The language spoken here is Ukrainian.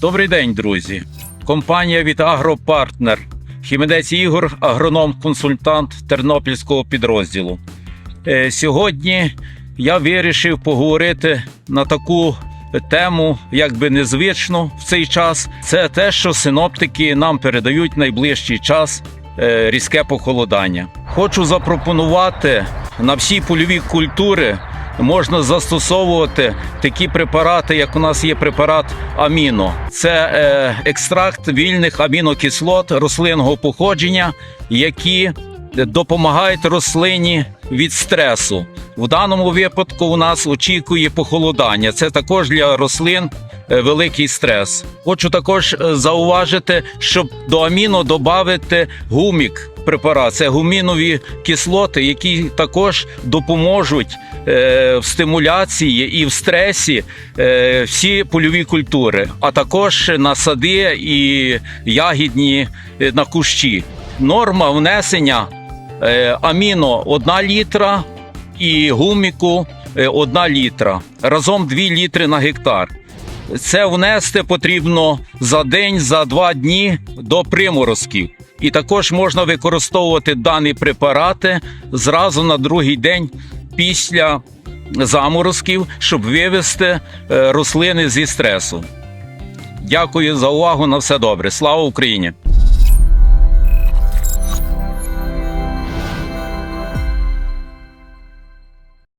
Добрий день, друзі. Компанія від Агропартнер. Хімедець Ігор, агроном-консультант Тернопільського підрозділу. Е, Сьогодні я вирішив поговорити на таку тему, якби незвично в цей час. Це те, що синоптики нам передають найближчий час е, різке похолодання. Хочу запропонувати на всі польові культури можна застосовувати такі препарати, як у нас є препарат аміно. Це е, екстракт вільних амінокислот рослинного походження, які допомагають рослині від стресу. В даному випадку у нас очікує похолодання. Це також для рослин е, великий стрес. Хочу також е, зауважити, щоб до аміно додати гумік препарат. Це гумінові кислоти, які також допоможуть е, в стимуляції і в стресі всі польові культури, а також на сади і ягідні на кущі. Норма внесення аміно 1 літра і гуміку 1 літра. Разом 2 літри на гектар. Це внести потрібно за день, за два дні до приморозків. І також можна використовувати дані препарати зразу на другий день після заморозків, щоб вивести е, рослини зі стресу. Дякую за увагу. На все добре. Слава Україні!